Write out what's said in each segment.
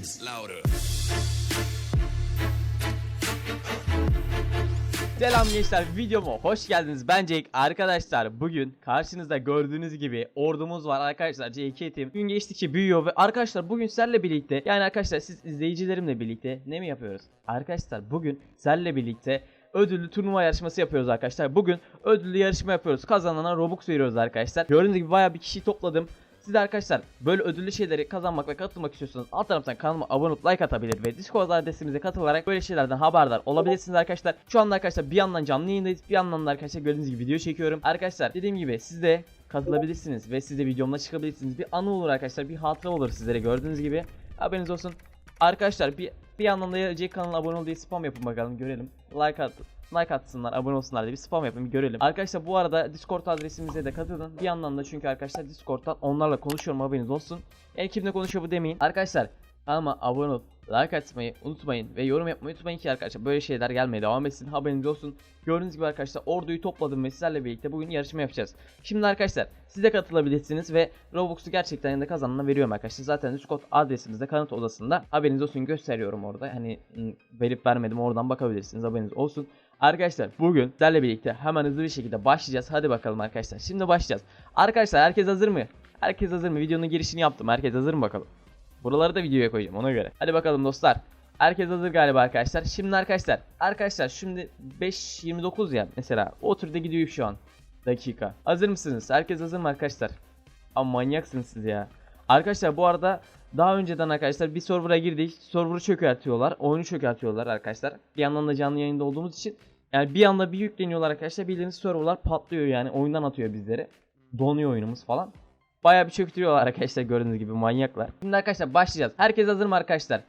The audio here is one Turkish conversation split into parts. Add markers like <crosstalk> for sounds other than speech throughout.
things louder. Selam gençler videoma hoş geldiniz. Ben Jake. Arkadaşlar bugün karşınızda gördüğünüz gibi ordumuz var arkadaşlar. JK Team gün geçtikçe büyüyor ve arkadaşlar bugün sizlerle birlikte yani arkadaşlar siz izleyicilerimle birlikte ne mi yapıyoruz? Arkadaşlar bugün sizlerle birlikte ödüllü turnuva yarışması yapıyoruz arkadaşlar. Bugün ödüllü yarışma yapıyoruz. Kazanana Robux veriyoruz arkadaşlar. Gördüğünüz gibi bayağı bir kişi topladım. Siz de arkadaşlar böyle ödüllü şeyleri kazanmak ve katılmak istiyorsanız alt taraftan kanalıma abone olup like atabilir ve Discord adresimize katılarak böyle şeylerden haberdar olabilirsiniz arkadaşlar. Şu anda arkadaşlar bir yandan canlı yayındayız bir yandan da arkadaşlar gördüğünüz gibi video çekiyorum. Arkadaşlar dediğim gibi siz de katılabilirsiniz ve siz de videomda çıkabilirsiniz. Bir anı olur arkadaşlar bir hatıra olur sizlere gördüğünüz gibi. Haberiniz olsun. Arkadaşlar bir bir yandan da Jack kanalına abone ol diye spam yapın bakalım görelim. Like at like atsınlar, abone olsunlar diye bir spam yapın bir görelim. Arkadaşlar bu arada Discord adresimize de katılın. Bir yandan da çünkü arkadaşlar Discord'dan onlarla konuşuyorum haberiniz olsun. Yani kimle konuşuyor bu demeyin. Arkadaşlar kanalıma abone ol, like atmayı unutmayın ve yorum yapmayı unutmayın ki arkadaşlar böyle şeyler gelmeye devam etsin. Haberiniz olsun. Gördüğünüz gibi arkadaşlar orduyu topladım ve sizlerle birlikte bugün yarışma yapacağız. Şimdi arkadaşlar siz de katılabilirsiniz ve Robux'u gerçekten yanında kazanana veriyorum arkadaşlar. Zaten Discord adresimizde kanıt odasında haberiniz olsun gösteriyorum orada. Hani ım, verip vermedim oradan bakabilirsiniz haberiniz olsun. Arkadaşlar bugün sizlerle birlikte hemen hızlı bir şekilde başlayacağız. Hadi bakalım arkadaşlar. Şimdi başlayacağız. Arkadaşlar herkes hazır mı? Herkes hazır mı? Videonun girişini yaptım. Herkes hazır mı bakalım? Buraları da videoya koyacağım ona göre. Hadi bakalım dostlar. Herkes hazır galiba arkadaşlar. Şimdi arkadaşlar. Arkadaşlar şimdi 5.29 ya mesela. O turda gidiyor şu an. Dakika. Hazır mısınız? Herkes hazır mı arkadaşlar? Ama manyaksınız siz ya. Arkadaşlar bu arada daha önceden arkadaşlar bir server'a girdik. Server'ı çökertiyorlar. Oyunu çökertiyorlar arkadaşlar. Bir yandan da canlı yayında olduğumuz için yani bir anda bir yükleniyorlar arkadaşlar. Bildiğiniz server'lar patlıyor yani. Oyundan atıyor bizleri. Donuyor oyunumuz falan. Bayağı bir çöktürüyorlar arkadaşlar gördüğünüz gibi manyaklar. Şimdi arkadaşlar başlayacağız. Herkes hazır mı arkadaşlar?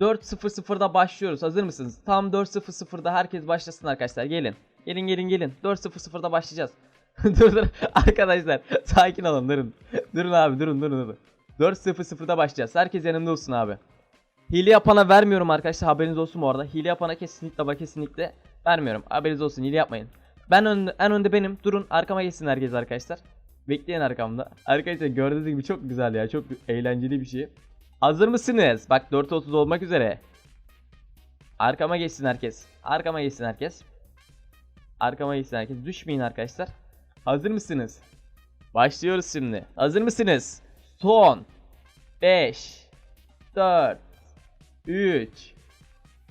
4.00'da başlıyoruz. Hazır mısınız? Tam 4.00'da herkes başlasın arkadaşlar. Gelin. Gelin gelin gelin. 4.00'da başlayacağız. <laughs> dur dur arkadaşlar sakin olun durun. Durun abi durun durun durun. 4.00'da başlayacağız. Herkes yanımda olsun abi. Hile yapana vermiyorum arkadaşlar haberiniz olsun bu arada. Hile yapana kesinlikle bak kesinlikle vermiyorum. Haberiniz olsun hile yapmayın. Ben önde, en önde benim. Durun arkama geçsin herkes arkadaşlar. Bekleyin arkamda. Arkadaşlar gördüğünüz gibi çok güzel ya. Çok eğlenceli bir şey. Hazır mısınız? Bak 4.30 olmak üzere. Arkama geçsin herkes. Arkama geçsin herkes. Arkama geçsin herkes. Düşmeyin arkadaşlar. Hazır mısınız? Başlıyoruz şimdi. Hazır mısınız? Son 5 4 3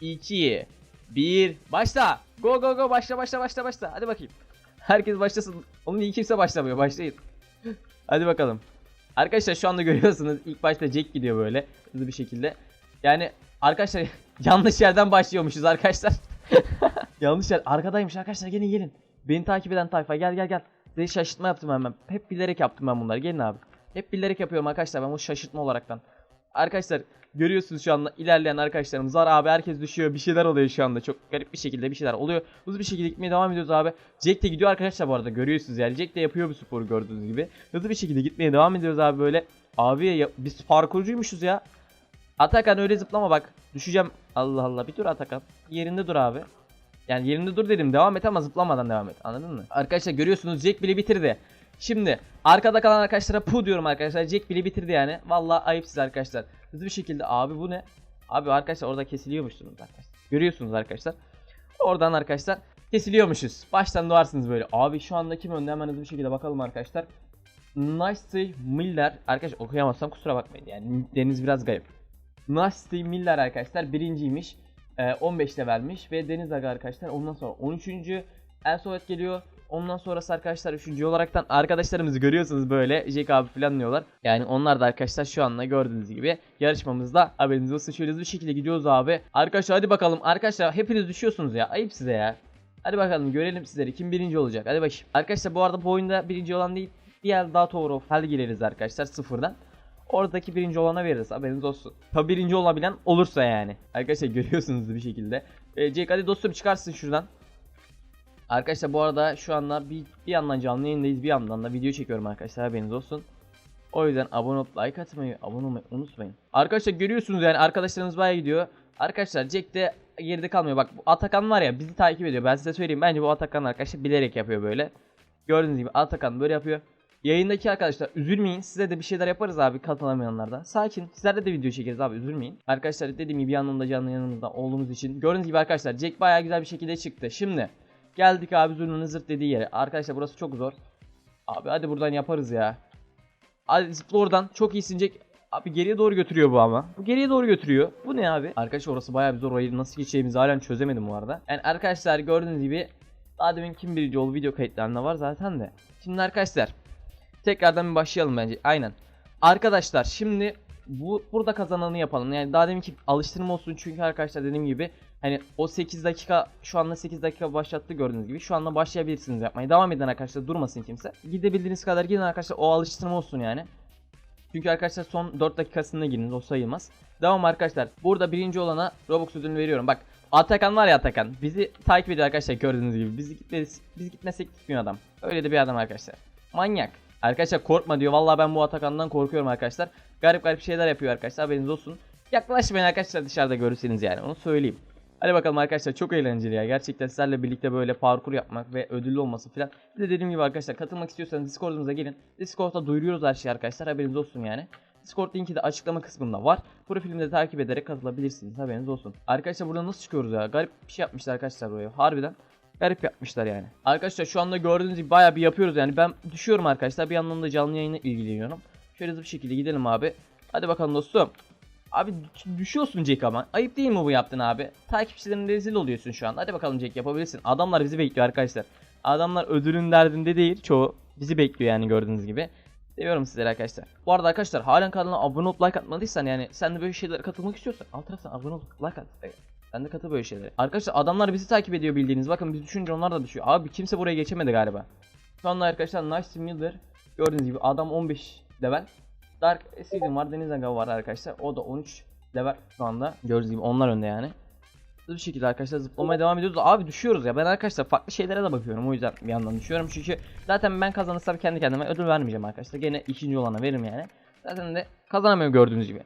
2 1 Başla. Go go go başla başla başla başla. Hadi bakayım. Herkes başlasın. Onun iyi kimse başlamıyor. Başlayın. Hadi bakalım. Arkadaşlar şu anda görüyorsunuz ilk başta Jack gidiyor böyle hızlı bir şekilde. Yani arkadaşlar <laughs> yanlış yerden başlıyormuşuz arkadaşlar. <laughs> yanlış yer. Arkadaymış arkadaşlar gelin gelin. Beni takip eden tayfa gel gel gel. Size şaşırtma yaptım hemen. Hep bilerek yaptım ben bunları. Gelin abi. Hep bilerek yapıyorum arkadaşlar ben bu şaşırtma olaraktan. Arkadaşlar görüyorsunuz şu anda ilerleyen arkadaşlarımız var. Abi herkes düşüyor bir şeyler oluyor şu anda. Çok garip bir şekilde bir şeyler oluyor. Hızlı bir şekilde gitmeye devam ediyoruz abi. Jack de gidiyor arkadaşlar bu arada görüyorsunuz yani. Jack de yapıyor bu sporu gördüğünüz gibi. Hızlı bir şekilde gitmeye devam ediyoruz abi böyle. Abi ya, biz parkurcuymuşuz ya. Atakan öyle zıplama bak. Düşeceğim. Allah Allah bir dur Atakan. Yerinde dur abi. Yani yerinde dur dedim devam et ama zıplamadan devam et. Anladın mı? Arkadaşlar görüyorsunuz Jack bile bitirdi Şimdi arkada kalan arkadaşlara pu diyorum arkadaşlar. Jack bile bitirdi yani. Vallahi ayıpsız arkadaşlar. Hızlı bir şekilde abi bu ne? Abi arkadaşlar orada kesiliyormuşsunuz arkadaşlar. Görüyorsunuz arkadaşlar. Oradan arkadaşlar kesiliyormuşuz. Baştan doğarsınız böyle. Abi şu anda kim önde hemen hızlı bir şekilde bakalım arkadaşlar. Nasty Miller. Arkadaşlar okuyamazsam kusura bakmayın. Yani deniz biraz kayıp. Nasty Miller arkadaşlar birinciymiş. Ee, 15'te vermiş ve Deniz Aga arkadaşlar ondan sonra 13. Elsovet geliyor. Ondan sonrası arkadaşlar üçüncü olaraktan arkadaşlarımızı görüyorsunuz böyle Jack abi falan diyorlar. Yani onlar da arkadaşlar şu anda gördüğünüz gibi yarışmamızda haberiniz olsun şöyle hızlı şekilde gidiyoruz abi. Arkadaşlar hadi bakalım arkadaşlar hepiniz düşüyorsunuz ya ayıp size ya. Hadi bakalım görelim sizleri kim birinci olacak hadi bakayım. Arkadaşlar bu arada bu oyunda birinci olan değil diğer daha of Hell gireriz arkadaşlar sıfırdan. Oradaki birinci olana veririz haberiniz olsun. Tabi birinci olabilen olursa yani. Arkadaşlar görüyorsunuz bir şekilde. Ee, Jake hadi dostum çıkarsın şuradan. Arkadaşlar bu arada şu anda bir, bir yandan canlı yayındayız bir yandan da video çekiyorum arkadaşlar haberiniz olsun. O yüzden abone olup like atmayı, abone olmayı unutmayın. Arkadaşlar görüyorsunuz yani arkadaşlarımız bayağı gidiyor. Arkadaşlar Jack de geride kalmıyor. Bak bu Atakan var ya bizi takip ediyor. Ben size söyleyeyim. Bence bu Atakan arkadaşlar bilerek yapıyor böyle. Gördüğünüz gibi Atakan böyle yapıyor. Yayındaki arkadaşlar üzülmeyin. Size de bir şeyler yaparız abi katılamayanlardan. Sakin. Sizlerle de video çekeriz abi üzülmeyin. Arkadaşlar dediğim gibi yanında canlı yanımızda olduğumuz için. Gördüğünüz gibi arkadaşlar Jack bayağı güzel bir şekilde çıktı. Şimdi geldik abi Zurna'nın zırt dediği yere. Arkadaşlar burası çok zor. Abi hadi buradan yaparız ya. Hadi zıpla oradan. Çok iyisin Jack. Abi geriye doğru götürüyor bu ama. Bu geriye doğru götürüyor. Bu ne abi? Arkadaşlar orası bayağı bir zor. Orayı nasıl geçeceğimizi halen çözemedim bu arada. Yani arkadaşlar gördüğünüz gibi daha demin kim birinci oldu video kayıtlarında var zaten de. Şimdi arkadaşlar tekrardan bir başlayalım bence. Aynen. Arkadaşlar şimdi bu burada kazananı yapalım. Yani daha demin ki alıştırma olsun çünkü arkadaşlar dediğim gibi hani o 8 dakika şu anda 8 dakika başlattı gördüğünüz gibi. Şu anda başlayabilirsiniz yapmaya. Devam edin arkadaşlar durmasın kimse. Gidebildiğiniz kadar gidin arkadaşlar o alıştırma olsun yani. Çünkü arkadaşlar son 4 dakikasında giriniz o sayılmaz. Devam arkadaşlar. Burada birinci olana Robux ödülünü veriyorum. Bak Atakan var ya Atakan. Bizi takip ediyor arkadaşlar gördüğünüz gibi. Biz, gitmez, biz gitmesek gitmiyor adam. Öyle de bir adam arkadaşlar. Manyak. Arkadaşlar korkma diyor. Vallahi ben bu Atakan'dan korkuyorum arkadaşlar. Garip garip şeyler yapıyor arkadaşlar. Haberiniz olsun. Yaklaşmayın arkadaşlar dışarıda görürseniz yani. Onu söyleyeyim. Hadi bakalım arkadaşlar çok eğlenceli ya. Gerçekten sizlerle birlikte böyle parkur yapmak ve ödüllü olması falan. Bir de dediğim gibi arkadaşlar katılmak istiyorsanız Discord'umuza gelin. Discord'da duyuruyoruz her şeyi arkadaşlar. Haberiniz olsun yani. Discord linki de açıklama kısmında var. Profilimde takip ederek katılabilirsiniz. Haberiniz olsun. Arkadaşlar burada nasıl çıkıyoruz ya? Garip bir şey yapmışlar arkadaşlar buraya. Harbiden. Garip yapmışlar yani. Arkadaşlar şu anda gördüğünüz gibi bayağı bir yapıyoruz yani. Ben düşüyorum arkadaşlar. Bir yandan da canlı yayına ilgileniyorum. Şöyle hızlı bir şekilde gidelim abi. Hadi bakalım dostum. Abi düş- düşüyorsun Jack ama. Ayıp değil mi bu yaptın abi? Takipçilerin rezil oluyorsun şu an. Hadi bakalım Jack yapabilirsin. Adamlar bizi bekliyor arkadaşlar. Adamlar ödülün derdinde değil. Çoğu bizi bekliyor yani gördüğünüz gibi. Seviyorum sizleri arkadaşlar. Bu arada arkadaşlar halen kanala abone olup like atmadıysan yani sen de böyle şeylere katılmak istiyorsan alt taraftan abone ol like at. Sen de katıl böyle şeylere. Arkadaşlar adamlar bizi takip ediyor bildiğiniz. Bakın biz düşünce onlar da düşüyor. Abi kimse buraya geçemedi galiba. Şu anda arkadaşlar Nice Miller gördüğünüz gibi adam 15 level. Dark Season var, Deniz Aga var arkadaşlar. O da 13 level şu anda. Gördüğünüz gibi onlar önde yani. Hızlı bir şekilde arkadaşlar zıplamaya devam ediyoruz. Abi düşüyoruz ya. Ben arkadaşlar farklı şeylere de bakıyorum. O yüzden bir yandan düşüyorum. Çünkü zaten ben kazanırsam kendi kendime ödül vermeyeceğim arkadaşlar. Gene ikinci olana veririm yani. Zaten de kazanamıyorum gördüğünüz gibi.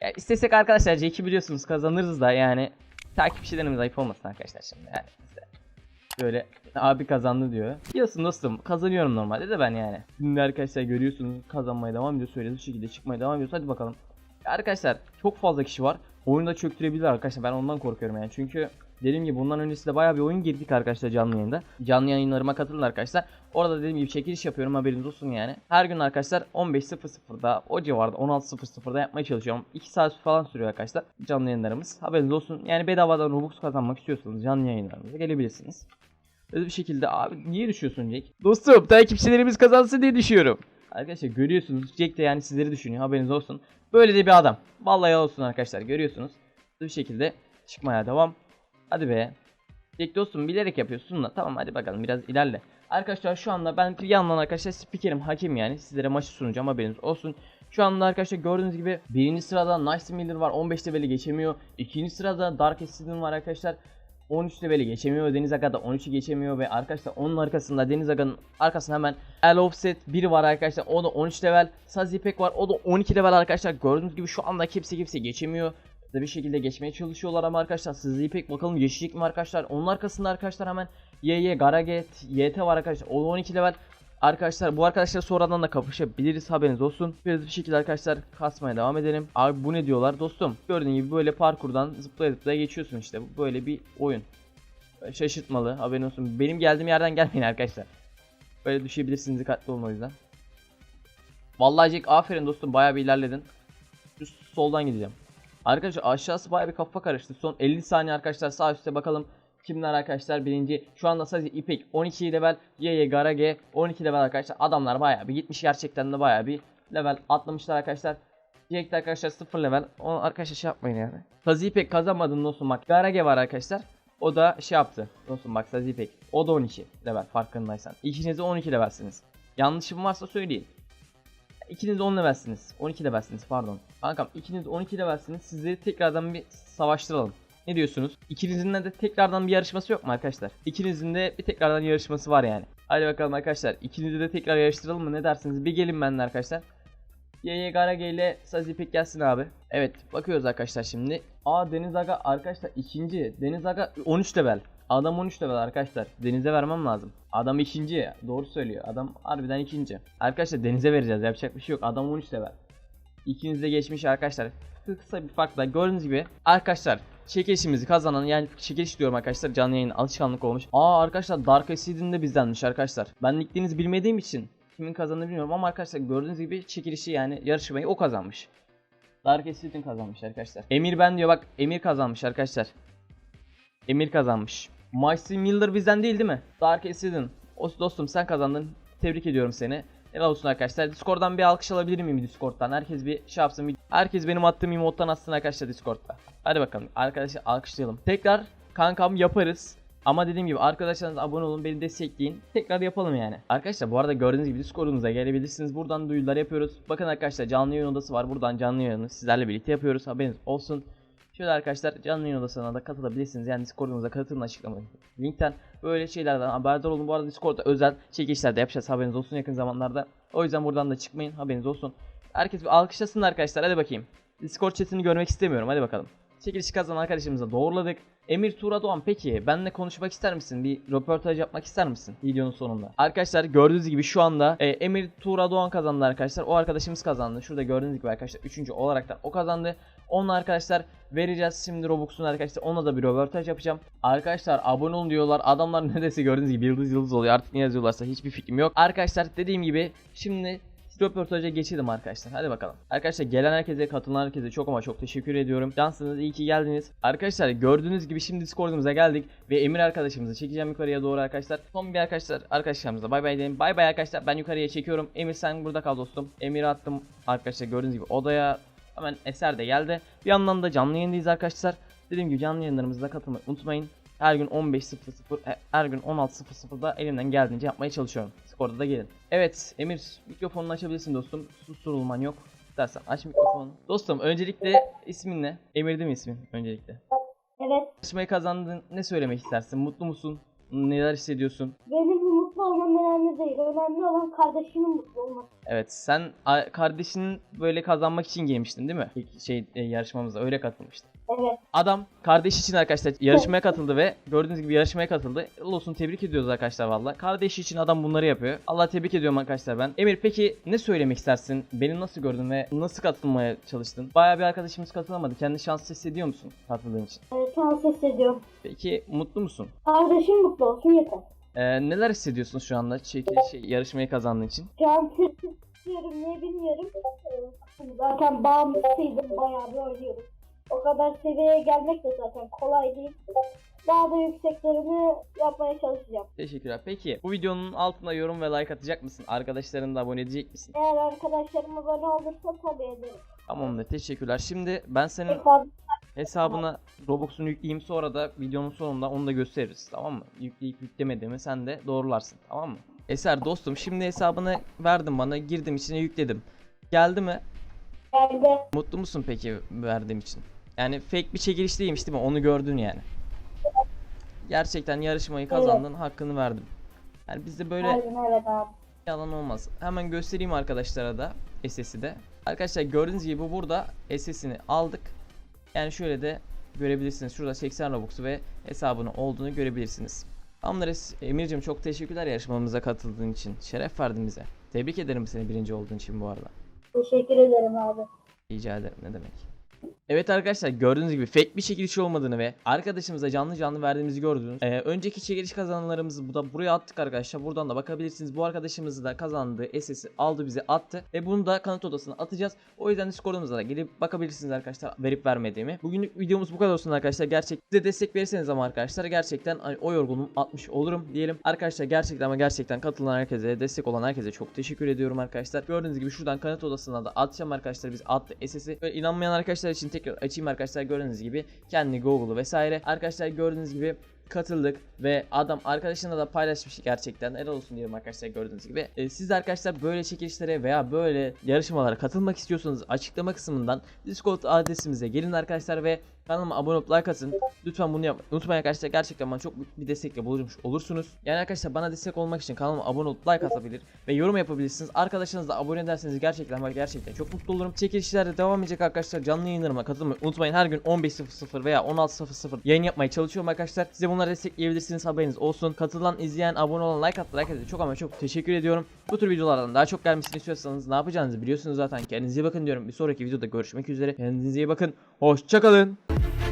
Ya istesek arkadaşlar C2 biliyorsunuz kazanırız da yani takipçilerimiz ayıp olmasın arkadaşlar şimdi yani. Böyle abi kazandı diyor. Biliyorsun dostum kazanıyorum normalde de ben yani. Şimdi arkadaşlar görüyorsunuz kazanmaya devam ediyor. Söylediği şekilde çıkmaya devam ediyoruz. Hadi bakalım. Arkadaşlar çok fazla kişi var. Oyunu da çöktürebilir arkadaşlar. Ben ondan korkuyorum yani. Çünkü dediğim gibi bundan öncesinde bayağı bir oyun girdik arkadaşlar canlı yayında. Canlı yayınlarıma katılın arkadaşlar. Orada dediğim gibi çekiliş yapıyorum haberiniz olsun yani. Her gün arkadaşlar 15.00'da o civarda 16.00'da yapmaya çalışıyorum. 2 saat falan sürüyor arkadaşlar canlı yayınlarımız. Haberiniz olsun. Yani bedavadan Robux kazanmak istiyorsanız canlı yayınlarımıza gelebilirsiniz. Böyle bir şekilde abi niye düşüyorsun Jack? Dostum takipçilerimiz kazansın diye düşüyorum. Arkadaşlar görüyorsunuz Jack de yani sizleri düşünüyor haberiniz olsun. Böyle de bir adam. Vallahi olsun arkadaşlar görüyorsunuz. Bir şekilde çıkmaya devam. Hadi be. Jack dostum bilerek yapıyorsun da tamam hadi bakalım biraz ilerle. Arkadaşlar şu anda ben bir yandan arkadaşlar spikerim hakim yani sizlere maçı sunacağım haberiniz olsun. Şu anda arkadaşlar gördüğünüz gibi birinci sırada Nice Miller var 15 leveli geçemiyor. İkinci sırada Dark Assassin var arkadaşlar. 13 leveli geçemiyor. Deniz Aga da 13'ü geçemiyor ve arkadaşlar onun arkasında Deniz Aga'nın arkasında hemen El Offset biri var arkadaşlar. O da 13 level. Sazipek var. O da 12 level arkadaşlar. Gördüğünüz gibi şu anda kimse kimse geçemiyor. Da bir şekilde geçmeye çalışıyorlar ama arkadaşlar Sazipek bakalım geçecek mi arkadaşlar? Onun arkasında arkadaşlar hemen YY Garaget YT var arkadaşlar. O da 12 level. Arkadaşlar bu arkadaşlar sonradan da kapışabiliriz haberiniz olsun. Biraz bir şekilde arkadaşlar kasmaya devam edelim. Abi bu ne diyorlar dostum? Gördüğün gibi böyle parkurdan zıplaya zıplaya geçiyorsun işte. Böyle bir oyun. Şaşırtmalı haberin olsun. Benim geldiğim yerden gelmeyin arkadaşlar. Böyle düşebilirsiniz dikkatli olun o yüzden. Vallahi Jack aferin dostum bayağı bir ilerledin. Şu soldan gideceğim. Arkadaşlar aşağısı bayağı bir kafa karıştı. Son 50 saniye arkadaşlar sağ üstte bakalım kimler arkadaşlar birinci. Şu anda sadece İpek 12 level, YY Garage 12 level arkadaşlar. Adamlar bayağı bir gitmiş gerçekten de bayağı bir level atlamışlar arkadaşlar. De arkadaşlar 0 level. Onu arkadaşlar şey yapmayın yani. Sazi İpek kazanmadın dostum bak. Garage var arkadaşlar. O da şey yaptı. Dostum bak Sazi İpek. O da 12 level farkındaysan. İkiniz de 12 levelsiniz. Yanlışım varsa söyleyin. İkiniz de 10 levelsiniz. 12 levelsiniz pardon. Kankam ikiniz de 12 levelsiniz. Sizi tekrardan bir savaştıralım. Ne diyorsunuz? İkinizin de tekrardan bir yarışması yok mu arkadaşlar? İkinizin de bir tekrardan yarışması var yani. Hadi bakalım arkadaşlar. İkinizi de tekrar yarıştıralım mı? Ne dersiniz? Bir gelin benimle arkadaşlar. YY Garage ile Sazipek gelsin abi. Evet bakıyoruz arkadaşlar şimdi. Aa Deniz Aga arkadaşlar ikinci. Deniz Aga 13 level. Adam 13 level arkadaşlar. Denize vermem lazım. Adam ikinci. Doğru söylüyor. Adam harbiden ikinci. Arkadaşlar denize vereceğiz. Yapacak bir şey yok. Adam 13 level. İkiniz de geçmiş arkadaşlar. Kı- Kısa bir farkla gördüğünüz gibi arkadaşlar çekilişimizi kazanan yani çekiliş diyorum arkadaşlar canlı yayın alışkanlık olmuş. Aa arkadaşlar Dark Acid'in de bizdenmiş arkadaşlar. Ben nicklerinizi bilmediğim için kimin kazandığını bilmiyorum ama arkadaşlar gördüğünüz gibi çekilişi yani yarışmayı o kazanmış. Dark Acid'in kazanmış arkadaşlar. Emir ben diyor bak Emir kazanmış arkadaşlar. Emir kazanmış. Maestro Miller bizden değil değil mi? Dark. O dostum sen kazandın. Tebrik ediyorum seni. Helal olsun arkadaşlar. Discord'dan bir alkış alabilir miyim Discord'dan? Herkes bir şey yapsın. Herkes benim attığım emottan atsın arkadaşlar Discord'da. Hadi bakalım. Arkadaşlar alkışlayalım. Tekrar kankam yaparız. Ama dediğim gibi arkadaşlarınız abone olun, beni destekleyin. Tekrar yapalım yani. Arkadaşlar bu arada gördüğünüz gibi Discord'umuza gelebilirsiniz. Buradan duyurular yapıyoruz. Bakın arkadaşlar canlı yayın odası var. Buradan canlı yayını sizlerle birlikte yapıyoruz. Haberiniz olsun. Şöyle arkadaşlar canlı yayın odasına da katılabilirsiniz. Yani Discord'umuza katılın açıklama linkten. Böyle şeylerden haberdar olun. Bu arada Discord'da özel çekilişler de yapacağız. Haberiniz olsun yakın zamanlarda. O yüzden buradan da çıkmayın. Haberiniz olsun. Herkes bir alkışlasın arkadaşlar. Hadi bakayım. Discord chatini görmek istemiyorum. Hadi bakalım. Çekiliş kazanan arkadaşımıza doğruladık. Emir Tuğra Doğan peki benle konuşmak ister misin? Bir röportaj yapmak ister misin videonun sonunda? Arkadaşlar gördüğünüz gibi şu anda e, Emir Tuğra Doğan kazandı arkadaşlar. O arkadaşımız kazandı. Şurada gördüğünüz gibi arkadaşlar 3. olarak da o kazandı. Onunla arkadaşlar vereceğiz şimdi Robux'unu arkadaşlar. Ona da bir röportaj yapacağım. Arkadaşlar abone olun diyorlar. Adamlar <laughs> neredeyse gördüğünüz gibi yıldız yıldız oluyor. Artık ne yazıyorlarsa hiçbir fikrim yok. Arkadaşlar dediğim gibi şimdi röportaja geçelim arkadaşlar. Hadi bakalım. Arkadaşlar gelen herkese, katılan herkese çok ama çok teşekkür ediyorum. Cansınız, iyi ki geldiniz. Arkadaşlar gördüğünüz gibi şimdi Discord'umuza geldik ve Emir arkadaşımızı çekeceğim yukarıya doğru arkadaşlar. Son bir arkadaşlar arkadaşlarımıza bay bay diyelim. Bay bay arkadaşlar. Ben yukarıya çekiyorum. Emir sen burada kal dostum. Emir'i attım arkadaşlar gördüğünüz gibi odaya. Hemen Eser de geldi. Bir yandan da canlı yayındayız arkadaşlar. Dediğim gibi canlı yayınlarımıza katılmayı unutmayın. Her gün 15.00, e, her gün 16.00'da elimden geldiğince yapmaya çalışıyorum. Discord'a da gelin. Evet Emir mikrofonunu açabilirsin dostum. Susturulman yok. Dersen aç mikrofonu. Dostum öncelikle ismin ne? Emir değil mi ismin öncelikle? Evet. Yarışmayı kazandın. Ne söylemek istersin? Mutlu musun? Neler hissediyorsun? Benim olmam önemli değil. Önemli olan kardeşimin mutlu olması. Evet sen a- kardeşinin böyle kazanmak için gelmiştin değil mi? İlk şey e, yarışmamıza öyle katılmıştın. Evet. Adam kardeş için arkadaşlar yarışmaya katıldı ve gördüğünüz gibi yarışmaya katıldı. Allah olsun tebrik ediyoruz arkadaşlar valla. Kardeşi için adam bunları yapıyor. Allah tebrik ediyorum arkadaşlar ben. Emir peki ne söylemek istersin? Beni nasıl gördün ve nasıl katılmaya çalıştın? Bayağı bir arkadaşımız katılamadı. Kendi şanslı hissediyor musun katıldığın için? evet şans hissediyorum. Peki mutlu musun? Kardeşim mutlu olsun yeter. Ee, neler hissediyorsun şu anda çekil şey, yarışmayı kazandığın için? Can <laughs> istiyorum niye bilmiyorum. Ee, Zaten bağımlısıydım. Bayağı bir oynuyorum. O kadar seviyeye gelmek de zaten kolay değil. Daha da yükseklerini yapmaya çalışacağım. Teşekkürler. Peki bu videonun altına yorum ve like atacak mısın? Arkadaşlarını da abone edecek misin? Eğer arkadaşlarım abone olursa tabii ederim. Tamamdır. Teşekkürler. Şimdi ben senin fazla hesabına Robux'unu yükleyeyim sonra da videonun sonunda onu da gösteririz. Tamam mı? Yükleyip yüklemediğimi sen de doğrularsın. Tamam mı? Eser dostum şimdi hesabını verdim bana. Girdim içine yükledim. Geldi mi? geldi. Mutlu musun peki verdiğim için? Yani fake bir çekiliş değilmiş değil mi? Onu gördün yani. Gerçekten yarışmayı kazandın, hakkını verdim. Yani bizde böyle Aynen evet abi. yalan olmaz. Hemen göstereyim arkadaşlara da SS'i de. Arkadaşlar gördüğünüz gibi burada SS'ini aldık. Yani şöyle de görebilirsiniz. Şurada 80 Robux'u ve hesabının olduğunu görebilirsiniz. Tamamdır Es- Emir'cim çok teşekkürler yarışmamıza katıldığın için. Şeref verdin bize. Tebrik ederim seni birinci olduğun için bu arada. Teşekkür ederim abi. Rica ederim ne demek. Evet arkadaşlar gördüğünüz gibi fake bir çekiliş olmadığını ve arkadaşımıza canlı canlı verdiğimizi gördünüz. Ee, önceki çekiliş kazananlarımızı bu da buraya attık arkadaşlar. Buradan da bakabilirsiniz. Bu arkadaşımızı da kazandığı SS'i aldı bize attı. Ve bunu da kanıt odasına atacağız. O yüzden Discord'umuza da gelip bakabilirsiniz arkadaşlar verip vermediğimi. Bugünlük videomuz bu kadar olsun arkadaşlar. Gerçek size destek verirseniz ama arkadaşlar gerçekten hani, o yorgunluğum atmış olurum diyelim. Arkadaşlar gerçekten ama gerçekten katılan herkese, destek olan herkese çok teşekkür ediyorum arkadaşlar. Gördüğünüz gibi şuradan kanıt odasına da atacağım arkadaşlar. Biz attı SS'i. Böyle inanmayan arkadaşlar için tekrar açayım arkadaşlar. Gördüğünüz gibi kendi Google'u vesaire. Arkadaşlar gördüğünüz gibi katıldık ve adam arkadaşına da paylaşmış gerçekten helal olsun diyorum arkadaşlar gördüğünüz gibi. Ee, siz de arkadaşlar böyle çekilişlere veya böyle yarışmalara katılmak istiyorsanız açıklama kısmından Discord adresimize gelin arkadaşlar ve Kanalıma abone olup like atın. Lütfen bunu yapmayın. Unutmayın arkadaşlar gerçekten bana çok bir destekle bulunmuş olursunuz. Yani arkadaşlar bana destek olmak için kanalıma abone olup like atabilir ve yorum yapabilirsiniz. Arkadaşlarınızla abone ederseniz gerçekten ama gerçekten çok mutlu olurum. Çekilişler de devam edecek arkadaşlar. Canlı yayınlarıma katılmayı unutmayın. Her gün 15.00 veya 16.00 yayın yapmaya çalışıyorum arkadaşlar. Size bunları destekleyebilirsiniz haberiniz olsun. Katılan, izleyen, abone olan, like attı, like attı. Çok ama çok teşekkür ediyorum. Bu tür videolardan daha çok gelmesini istiyorsanız ne yapacağınızı biliyorsunuz zaten. Kendinize iyi bakın diyorum. Bir sonraki videoda görüşmek üzere. Kendinize iyi bakın. Hoşçakalın. thank you